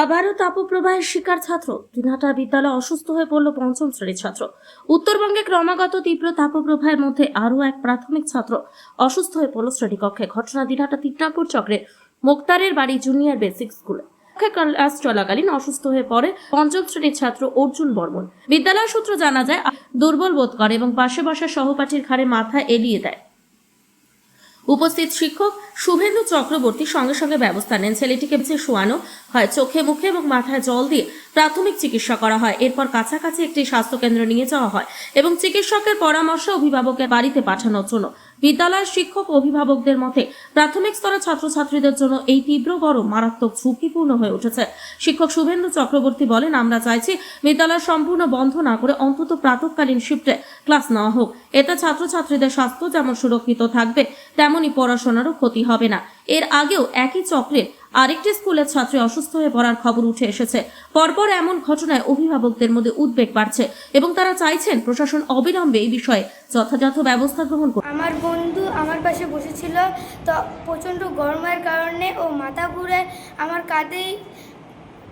আবারও তাপপ্রবাহের শিকার ছাত্র। দিনহাটা বিদ্যালয়ে অসুস্থ হয়ে পড়ল পঞ্চম শ্রেণির ছাত্র। উত্তরবঙ্গে ক্রমাগত তীব্র তাপপ্রবাহের মধ্যে আরও এক প্রাথমিক ছাত্র অসুস্থ হয়ে পড়ল শ্রেণীকক্ষে। ঘটনা দিনহাটা তিটনাপুর চক্রে মোক্তারের বাড়ি জুনিয়র বেসিক স্কুলে। ক্লাস চলাকালীন অসুস্থ হয়ে পড়ে পঞ্চম শ্রেণির ছাত্র অর্জুন বর্মন। বিদ্যালয় সূত্র জানা যায়, দুর্বল বোধ করে এবং পাশে বসা সহপাঠীর ঘাড়ে মাথা এলিয়ে দেয়। উপস্থিত শিক্ষক শুভেন্দু চক্রবর্তী সঙ্গে সঙ্গে ব্যবস্থা নেন। ছেলেটিকে বেঁচে শোয়ানো হয়। চোখে, মুখে এবং মাথায় জল দিয়ে প্রাথমিক চিকিৎসা করা হয়। এরপর কাছাকাছি একটি স্বাস্থ্যকেন্দ্র নিয়ে যাওয়া হয় এবং চিকিৎসকের পরামর্শে অভিভাবকের বাড়িতে পাঠানোর জন্য। বিদ্যালয়ের শিক্ষক অভিভাবকদের মতে প্রাথমিক স্তরের ছাত্রছাত্রীদের জন্য এই তীব্র গরম মারাত্মক ঝুঁকিপূর্ণ হয়ে উঠেছে। শিক্ষক শুভেন্দু চক্রবর্তী বলেন, আমরা চাইছি বিদ্যালয় সম্পূর্ণ বন্ধ না করে অন্তত প্রাতকালীন শিফটে ক্লাস নেওয়া হোক। এতে ছাত্রছাত্রীদের স্বাস্থ্য যেমন সুরক্ষিত থাকবে তেমনি পড়াশোনারও ক্ষতি হবে না। এর আগেও একই চক্রের আরেকটি স্কুলের ছাত্রী অসুস্থ হয়ে পড়ার খবর উঠে এসেছে। পরপর এমন ঘটনায় অভিভাবকদের মধ্যে উদ্বেগ বাড়ছে এবং তারা চাইছেন প্রশাসন অবিলম্বে এই বিষয়ে যথাযথ ব্যবস্থা গ্রহণ করুন আমার বন্ধু আমার পাশে বসেছিল, তো প্রচণ্ড গরমের কারণে ও মাথা ঘুরে আমার কাঁধেই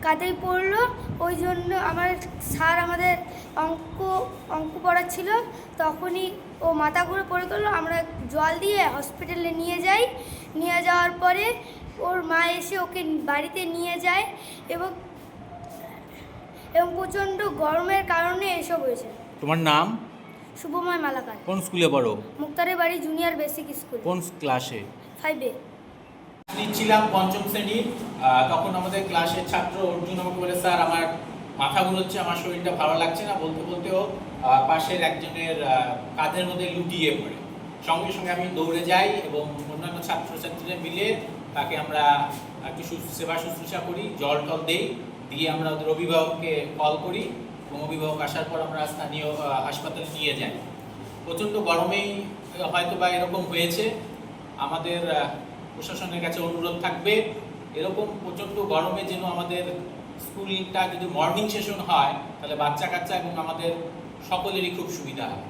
কাঁধেই পড়ল ওই জন্য আমার স্যার আমাদের অঙ্ক অঙ্ক পড়াচ্ছিল। তখনই ও মাথা ঘুরে পড়ে গেলো আমরা জল দিয়ে হসপিটালে নিয়ে যাই। নিয়ে যাওয়ার পরে ওর মা এসে ওকে বাড়িতে নিয়ে যায় এবং এবং প্রচণ্ড গরমের কারণে এসব হয়েছে। তোমার নাম? শুভময় মালাকার। কোন স্কুলে পড়ো? মুক্তারের বাড়ি জুনিয়র বেসিক স্কুল কোন ক্লাসে ফাইভে ছিলাম পঞ্চম শ্রেণির তখন আমাদের ক্লাসের ছাত্র অর্জুন আমাকে বলে, স্যার, আমার মাথা ঘুরোচ্ছে, আমার শরীরটা ভালো লাগছে না। বলতে, বলতেও পাশের একজনের কাঁধের মধ্যে লুটিয়ে পড়ে। সঙ্গে সঙ্গে আমি দৌড়ে যাই এবং অন্যান্য ছাত্রছাত্রীরা মিলে তাকে আমরা একটু সেবা শুশ্রূষা করি, জল টল দেই, দিয়ে আমরা ওদের অভিভাবককে কল করি এবং অভিভাবক আসার পর আমরা স্থানীয় হাসপাতালে নিয়ে যাই। প্রচণ্ড গরমেই হয়তো বা এরকম হয়েছে। আমাদের প্রশাসনের কাছে অনুরোধ থাকবে। এরকম প্রচণ্ড গরমে যেন আমাদের স্কুলটা যদি মর্নিং সেশন হয়, তাহলে বাচ্চা কাচ্চা এবং আমাদের সকলেরই খুব সুবিধা হয়।